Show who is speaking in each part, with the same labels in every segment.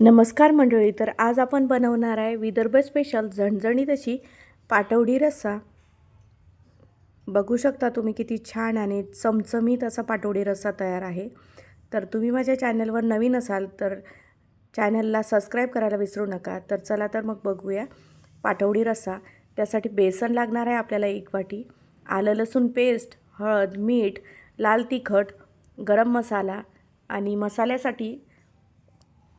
Speaker 1: नमस्कार मंडळी तर आज आपण बनवणार आहे विदर्भ स्पेशल झणझणीत अशी पाटवडी रस्सा. बघू शकता तुम्ही किती छान आणि चमचमीत असा पाटवडी रस्सा तयार आहे. तर तुम्ही माझ्या चॅनलवर नवीन असाल तर चॅनलला सबस्क्राईब करायला विसरू नका. तर चला तर मग बघूया पाटवडी रस्सा. त्यासाठी बेसन लागणार आहे आपल्याला एक वाटी आलं लसूण पेस्ट हळद मीठ लाल तिखट गरम मसाला आणि मसाल्यासाठी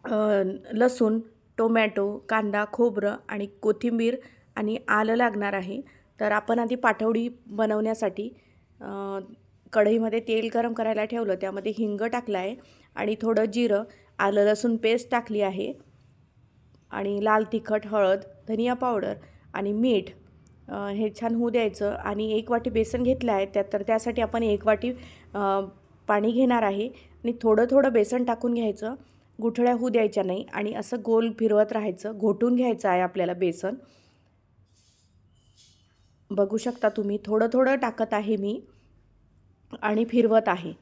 Speaker 1: लसूण टोमॅटो कांदा खोबरं आणि कोथिंबीर आणि आलं लागणार आहे. तर आपण आधी पाठवडी बनवण्यासाठी कढईमध्ये तेल गरम करायला ठेवलं. त्यामध्ये हिंग टाकलं आहे आणि थोडं जिरं आलं लसूण पेस्ट टाकली आहे आणि लाल तिखट हळद धनिया पावडर आणि मीठ हे छान होऊ द्यायचं. आणि एक वाटी बेसन घेतलं आहे. त्यात तर त्यासाठी आपण एक वाटी पाणी घेणार आहे आणि थोडं थोडं बेसन टाकून घ्यायचं. गुठळ्या होऊ द्यायच्या नाही आणि असं गोल फिरवत राहायचं घोटून घ्यायचं आहे आपल्याला बेसन. बघू शकता तुम्ही थोडं थोडं टाकत आहे मी आणि फिरवत आहे.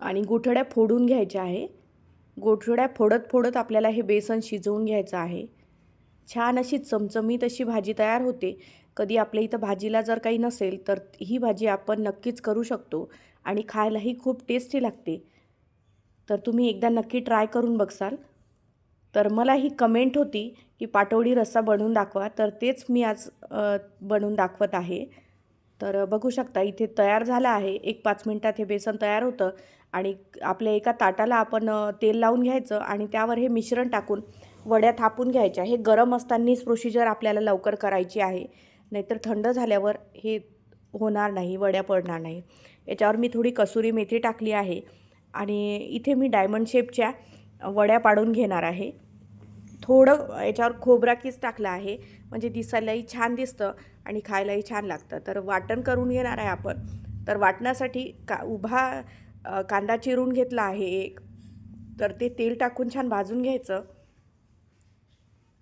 Speaker 1: आणि गुठळ्या फोडून घ्यायच्या आहे. गोठड्या फोडत फोडत आपल्याला हे बेसन शिजवून घ्यायचं आहे. छान अशी चमचमीत अशी भाजी तयार होते. कधी आपल्या इथं भाजीला जर काही नसेल तर ही भाजी आपण नक्कीच करू शकतो आणि खायलाही खूप टेस्टी लागते. तर तुम्ही एकदा नक्की ट्राय करून बघसाल. तर मला ही कमेंट होती की पाटवडी रस्सा बनवून दाखवा. तर तेच मी आज बनवून दाखवत आहे. तर बघू शकता इथे तयार झालं आहे. एक पाच मिनटात हे बेसन तयार होतं आणि आपल्या एका ताटाला आपण तेल लावून घ्यायचं आणि त्यावर हे मिश्रण टाकून वड्या थापून घ्यायच्या. हे गरम असतानाच प्रोसिजर आपल्याला लवकर करायची आहे. नाहीतर थंड झाल्यावर हे होणार नाही वड्या पडणार नाही. याच्यावर मी थोडी कसुरी मेथी टाकली आहे. आणि इथे मी डायमंड शेपच्या वड्या पाडून घेणार आहे. थोडं याच्यावर खोबरा कीस टाकला आहे. म्हणजे दिसायलाही छान दिसतं आणि खायलाही छान लागतं. तर वाटण करून घेणार आहे आपण. तर वाटण्यासाठी का उभा कांदा चिरून घेतला आहे एक. तर ते तेल टाकून छान भाजून घ्यायचं.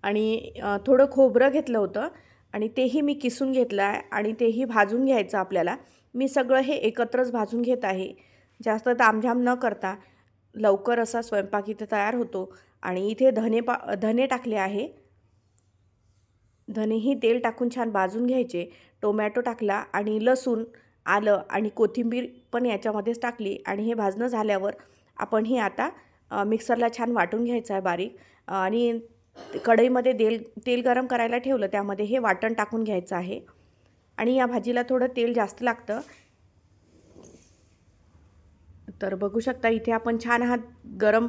Speaker 1: आणि थोडं खोबरं घेतलं होतं. आणि तेही मी किसून घेतलं आहे आणि तेही भाजून घ्यायचं आपल्याला. मी सगळं हे एकत्रच भाजून घेत आहे. जास्त तामझाम न करता लवकर असा स्वयंपाक इथे तयार होतो. आणि इथे धने पा धने टाकले आहे. धनेही तेल टाकून छान भाजून घ्यायचे. टोमॅटो टाकला आणि लसूण आलं आणि कोथिंबीर पण याच्यामध्येच टाकली. आणि हे भाजणं झाल्यावर आपण हे आता मिक्सरला छान वाटून घ्यायचं आहे बारीक. आणि कढईमध्ये तेल तेल गरम करायला ठेवलं त्यामध्ये हे वाटण टाकून घ्यायचं आहे. आणि या भाजीला थोडं तेल जास्त लागतं. तर बघू शकता इथे आपण छान हा गरम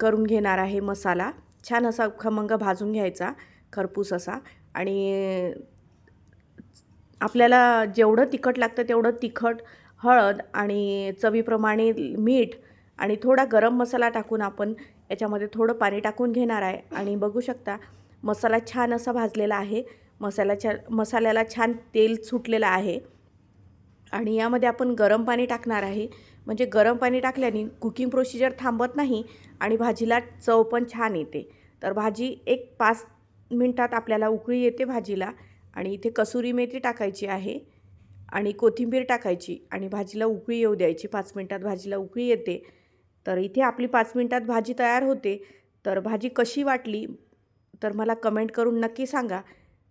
Speaker 1: करून घेणार आहे मसाला. छान असा खमंग भाजून घ्यायचा खरपूस असा. आणि आपल्याला जेवढं तिखट लागतं तेवढं तिखट हळद आणि चवीप्रमाणे मीठ आणि थोडा गरम मसाला टाकून आपण याच्यामध्ये थोडं पाणी टाकून घेणार आहे. आणि बघू शकता मसाला छान असा भाजलेला आहे. मसाल्याच्या मसाल्याला छान तेल सुटलेलं आहे. आणि यामध्ये आपण गरम पाणी टाकणार आहे. म्हणजे गरम पाणी टाकल्याने कुकिंग प्रोसिजर थांबत नाही आणि भाजीला चव पण छान येते. तर भाजी एक पाच मिनटात आपल्याला उकळी येते भाजीला आणि इथे कसुरी मेथी टाकायची आहे आणि कोथिंबीर टाकायची आणि भाजीला उकळी येऊ द्यायची. पाच मिनटात भाजीला उकळी येते. तर इथे आपली पाच मिनटात भाजी तयार होते. तर भाजी कशी वाटली? तर मला कमेंट करून नक्की सांगा.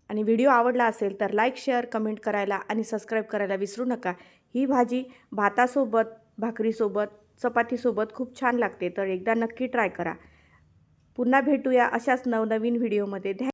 Speaker 1: आणि व्हिडिओ आवडला असेल तर लाईक शेअर कमेंट करायला आणि सबस्क्राईब करायला विसरू नका. ही भाजी भातासोबत भाकरीसोबत चपातीसोबत खूप छान लागते तर एकदा नक्की ट्राय करा. पुन्हा भेटूया अशाच नवनवीन व्हिडिओमध्ये. धन्य